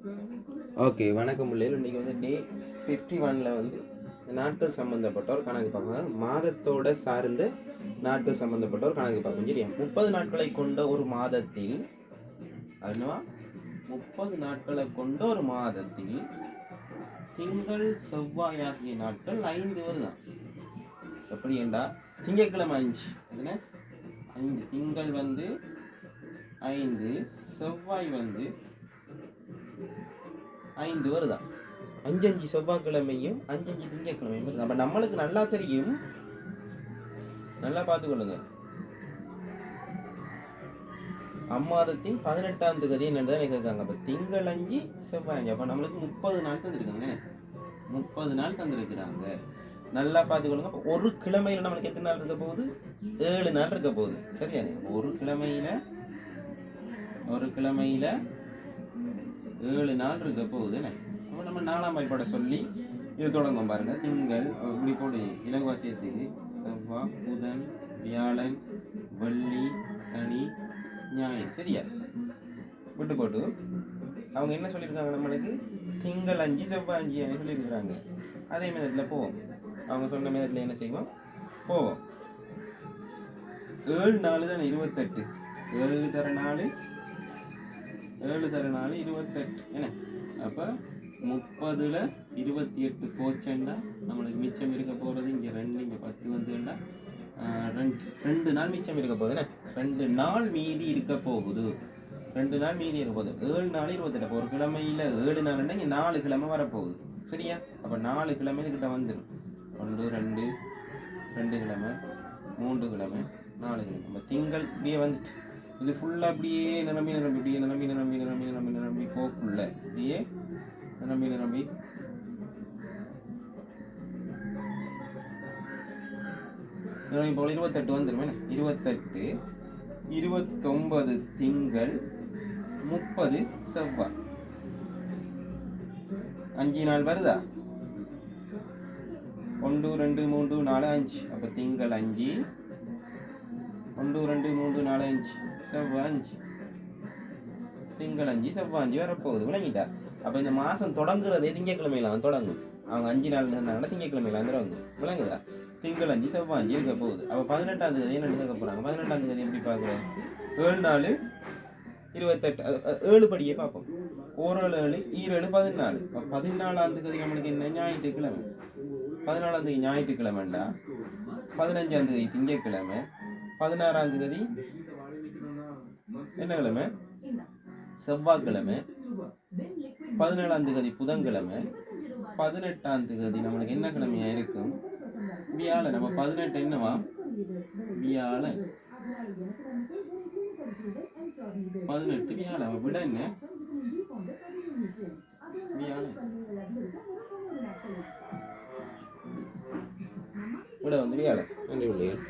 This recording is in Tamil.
ஓகே வணக்கம் பிள்ளைகள் இன்றைக்கி வந்து டே ஃபிஃப்டி ஒனில் வந்து நாட்கள் சம்மந்தப்பட்ட ஒரு கணக்கு பார்க்கணும் மாதத்தோட சார்ந்த நாட்கள் சம்மந்தப்பட்ட ஒரு கணக்கு பார்ப்போம் சரியா? முப்பது நாட்களை கொண்ட ஒரு மாதத்தில் அதுவா முப்பது நாட்களை கொண்ட ஒரு மாதத்தில் திங்கள் செவ்வாய் ஆகிய நாட்கள் ஐந்து வருதான். எப்படி ஏண்டா? திங்கட்கிழமை அஞ்சு எதுனா ஐந்து. திங்கள் வந்து ஐந்து செவ்வாய் வந்து ஐந்து வருதா? அஞ்சஞ்சு செவ்வாய்க்கிழமையும் அஞ்சஞ்சு திங்கக்கிழமையும் வருது? அப்போ நம்மளுக்கு நல்லா தெரியும். நல்லா பார்த்துக்கொள்ளுங்க. அம்மாதத்தின் பதினெட்டாம் தேதி என்னன்னு தான் கேட்காங்க அப்போ திங்கள் அஞ்சு செவ்வாய் அப்போ நம்மளுக்கு முப்பது நாள் தந்திருக்காங்க. முப்பது நாள் தந்திருக்கிறாங்க. நல்லா பார்த்துக்கொள்ளுங்க. அப்போ ஒரு கிழமையில நம்மளுக்கு எத்தனை நாள் இருக்க போகுது? ஏழு நாள் இருக்க போகுது. சரியா? ஒரு கிழமையில ஒரு கிழமையில ஏழு நாள் இருக்க போகுதுண்ணே அப்போ நம்ம நாலாம் வாய்ப்பாடை சொல்லி இது தொடங்கும் பாருங்கள் திங்கள் இப்படி போடு இலகுவாசியத்துக்கு செவ்வாய் புதன் வியாழன் வெள்ளி சனி ஞாயிறு. சரியா? விட்டு போட்டு. அவங்க என்ன சொல்லியிருக்காங்க நம்மளுக்கு? திங்கள் அஞ்சு செவ்வாய் அஞ்சு என்ன சொல்லியிருக்கிறாங்க. அதே மெதட்டில் போவோம். அவங்க சொன்ன மெதட்டில் என்ன செய்வோம்? போவோம். ஏழு நாலு தானே இருபத்தெட்டு. ஏழு தர நாலு ஏழு தர நாலு இருபத்தெட்டு. என்ன? அப்போ முப்பதில் இருபத்தி எட்டு போச்சேண்டா நம்மளுக்கு மிச்சம் இருக்க போகிறது இங்கே ரெண்டு இங்கே பத்து வந்துண்டா ரெண்டு ரெண்டு நாள் மிச்சம் இருக்க போகுது ரெண்டு நாள் மீதி இருக்க போகுது. ரெண்டு நாள் மீதி இருக்க போகுது. ஏழு நாள் இருபத்தெட்டு. ஒரு கிழமையில் ஏழு நாள்னா இங்கே நாலு கிழமை வரப்போகுது. சரியா? அப்போ நாலு கிழமைகிட்ட வந்துடும் ஒன்று ரெண்டு ரெண்டு கிழமை மூன்று கிழமை நாலு கிழமை. நம்ம திங்கள் இப்படியே வந்துட்டு இது ஃபுல்லாக அப்படியே நிரம்பி நிரம்பி அப்படியே நிரம்பி நிரம்பி நிரம்பி நிரம்பி நிரம்பி போக்குள்ள. அப்படியே நிரம்பி நிரம்பி. நிரம்பி போல இருபத்தெட்டு வந்துடும் என்ன? இருபத்தெட்டு இருபத்தொன்பது திங்கள் முப்பது செவ்வாய். அஞ்சு நாள் வருதா? ஒன்று ரெண்டு மூன்று நாலு அஞ்சு. அப்போ திங்கள் அஞ்சு ஒன்று ரெண்டு மூன்று நாலு அஞ்சு. செவ்வாய் அஞ்சு திங்கள் அஞ்சு செவ்வாய் அஞ்சு வரப்போகுது. விளங்கிட்டா? அப்போ இந்த மாதம் தொடங்குறதே திங்கக்கிழமையில தான் தொடங்கும். அவங்க அஞ்சு நாள் இருந்தாங்கன்னா திங்கக்கிழமையில வந்து விளங்குதா? திங்கள் அஞ்சு செவ்வாய் அஞ்சு இருக்க போகுது. அப்போ பதினெட்டாம் தேதி என்ன கேட்க போகிறாங்க பதினெட்டாம் தேதி எப்படி பார்க்குறோம்? ஏழு நாள் இருபத்தெட்டு. ஏழு படியே பார்ப்போம். ஓரேழு ஏழு ஈரேழு பதினாலு. அப்போ பதினாலாம் தேதி நம்மளுக்கு என்ன? ஞாயிற்றுக்கிழமை. பதினாலாம் தேதி ஞாயிற்றுக்கிழமைண்டா? பதினஞ்சாம் தேதி திங்கட்கிழமை. பதினாறாம் தேதி. என்ன கிழமை? செவ்வாய்க்கிழமை. பதினேழாம் தேதி புதன்கிழமை. பதினெட்டாம் தேதி நம்மளுக்கு என்ன கிழமையா இருக்கும்? வியாழ நம்ம பதினெட்டு என்னவா? வியாழ பதினெட்டு வியாழ விட என்ன? வியாழ விட வந்து வியாழ நன்றி பிள்ளைகள்